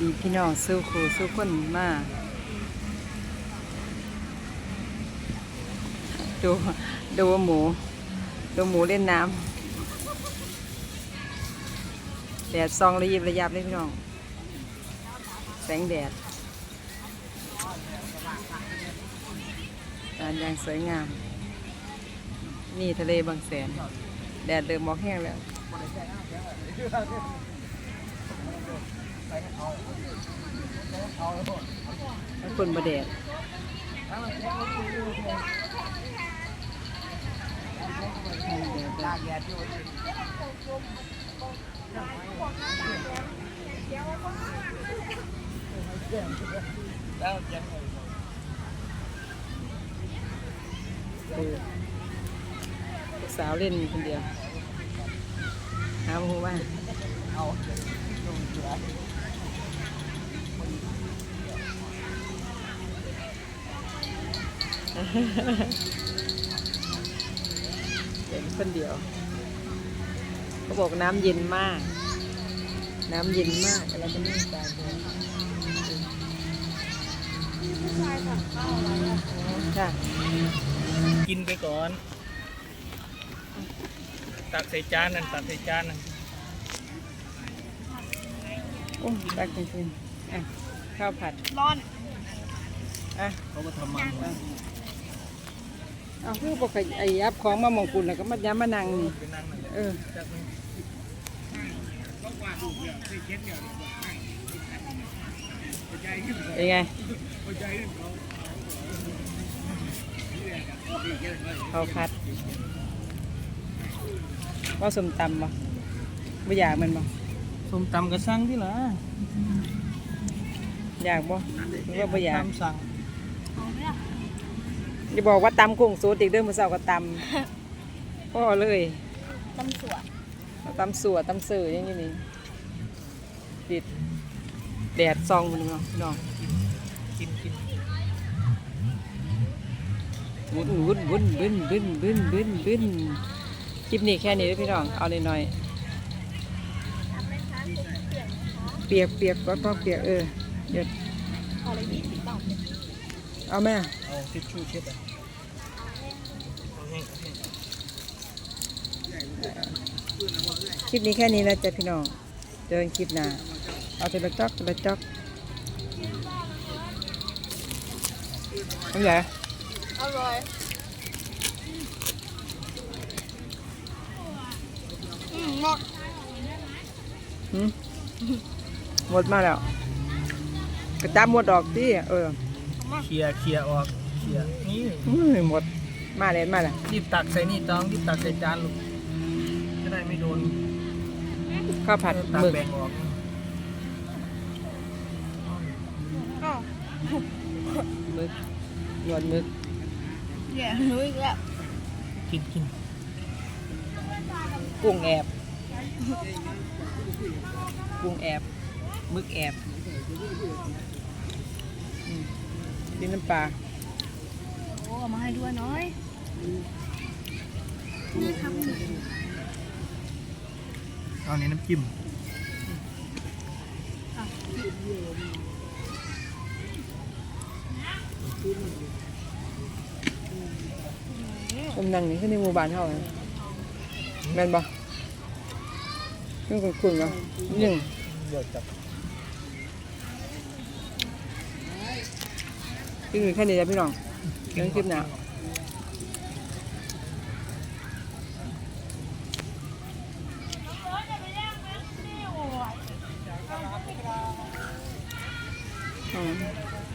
ดีพี่น้องสู้ครูสู้คนมาดูดูหมู ดูหมูเล่นน้ำแดดซองระยิบระยับเลยพี่น้อง แสงแดดตานอย่างสวยงาม นี่ทะเลบางแสน แดดเริ่มมอกแห้งแล้ว แล้คนมาแดดสาวเล่นคนเดียวหาโมว่าเอา ห็นคนเดียวเขาบอกน้ำเย็นมาก น้ำเย็นมากอะไรก็ไม่ตายเลยค่ะกินไปก่อน ตักใส่จานนั่นตักใส่จานนั่นโอ้ตักจริงๆอะข้าวผัด ร้อน อะเขาก็ทำมัน เอาคือบอกไอ้ยับของมามองกุลแล้วก็มาย้ำมานั่งนี่ไปนั่งนั่นเออจักมันเป็นไงข้าวผัดว่าสมตำบ่ไม่อยากมันบ่ส้มตำกระซังที่ละอยากบ่หรือว่าบ่อยากตำสั่ง อย่าบอกว่าตำกุ้งสูตรอีกเด้อมื้อเช้าก็ตำพ่อเลยตำสวดตำสัวตำเสืออย่างนี้นี่ติดแดดซองมันเนาะพี่น้องกินกินวุ้นวุ้นวุ้นบึ้นบึ้นบึ้นบึ้นบึ้นคลิปนี้แค่นี้เด้อพี่น้อง เอาหน่อยๆเปียกเปียกก็ต้องเปียกเออเดี๋ยวพอ เลยยี่สิบบาทเอาแม่เอาทิชชู่เช็ดอะเอาแห้งเอาแห้งคลิปนี้แค่นี้นะจ๊ะพี่น้อง เจอกันคลิปหน้า เอาทีละจ๊อกทีละจ๊อกเป็นไงอร่อยอืมหมดหืมหมดมาแล้ว กระจับหมดดอกที่เออ เคลียร์เคลียร์ออกเคลียร์นี่อื้อหมดมาเลยมาเลยรีบตักใส่นี่ต้องรีบตักใส่จานลูกจะได้ไม่โดนข้าวผัดเออตักหมึกแบ่งออกอ้าวหมึกหนวดหมึกแย่รู้อีกแล้วกินกินกุ้งแอบกุ้งแอบหมึกแอบอืม ดินน้ำปลาโอ้เอามาให้ด้วยน้อย นี่ครับเอาในน้ำจิ้มต้มนังนี่ขึ้นในหมู่บ้านเท่าไหร่แม่นบ่ยังคุ้นๆเนาะยังเดี๋ยวจับ กินอยู่แค่นี้จ้ะพี่น้องเรื่องคลิปหน้าอืม